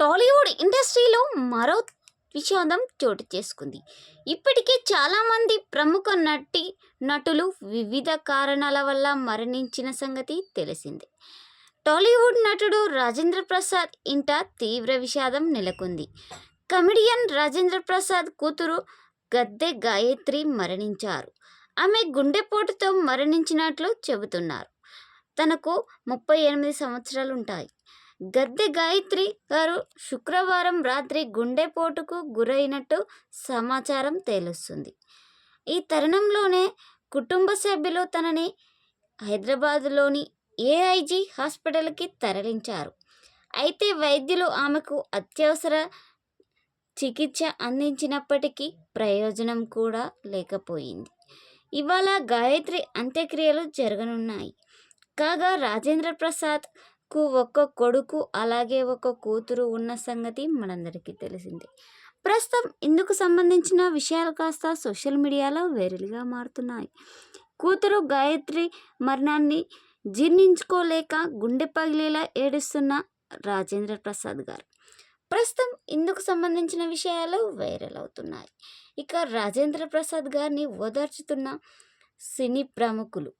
టాలీవుడ్ ఇండస్ట్రీలో మరో విషాదం చోటు చేసుకుంది. ఇప్పటికే చాలామంది ప్రముఖ నటి నటులు వివిధ కారణాల వల్ల మరణించిన సంగతి తెలిసిందే. టాలీవుడ్ నటుడు రాజేంద్ర ప్రసాద్ ఇంట తీవ్ర విషాదం నెలకొంది. కమెడియన్ రాజేంద్ర ప్రసాద్ కూతురు గద్దె గాయత్రి మరణించారు. ఆమె గుండెపోటుతో మరణించినట్లు చెబుతున్నారు. తనకు ముప్పై ఎనిమిది సంవత్సరాలు ఉంటాయి గద్దె గాయత్రి గారు శుక్రవారం రాత్రి గుండెపోటుకు గురైనట్టు సమాచారం తెలుస్తుంది. ఈ తరుణంలోనే కుటుంబ సభ్యులు తనని హైదరాబాదులోని ఏఐజీ హాస్పిటల్కి తరలించారు. అయితే వైద్యులు ఆమెకు అత్యవసర చికిత్స అందించినప్పటికీ ప్రయోజనం కూడా లేకపోయింది. ఇవాళ గాయత్రి అంత్యక్రియలు జరగనున్నాయి. కాగా రాజేంద్ర ప్రసాద్ కు ఒక కొడుకు అలాగే ఒక కూతురు ఉన్న సంగతి మనందరికీ తెలిసిందే. ప్రస్తుతం ఇందుకు సంబంధించిన విషయాలు కాస్త సోషల్ మీడియాలో వైరల్గా మారుతున్నాయి. కూతురు గాయత్రి మరణాన్ని జీర్ణించుకోలేక గుండె పగిలేలా ఏడుస్తున్న రాజేంద్ర ప్రసాద్ గారు. ప్రస్తుతం ఇందుకు సంబంధించిన విషయాలు వైరల్ అవుతున్నాయి. ఇక రాజేంద్ర ప్రసాద్ గారిని ఓదార్చుతున్న సినీ ప్రముఖులు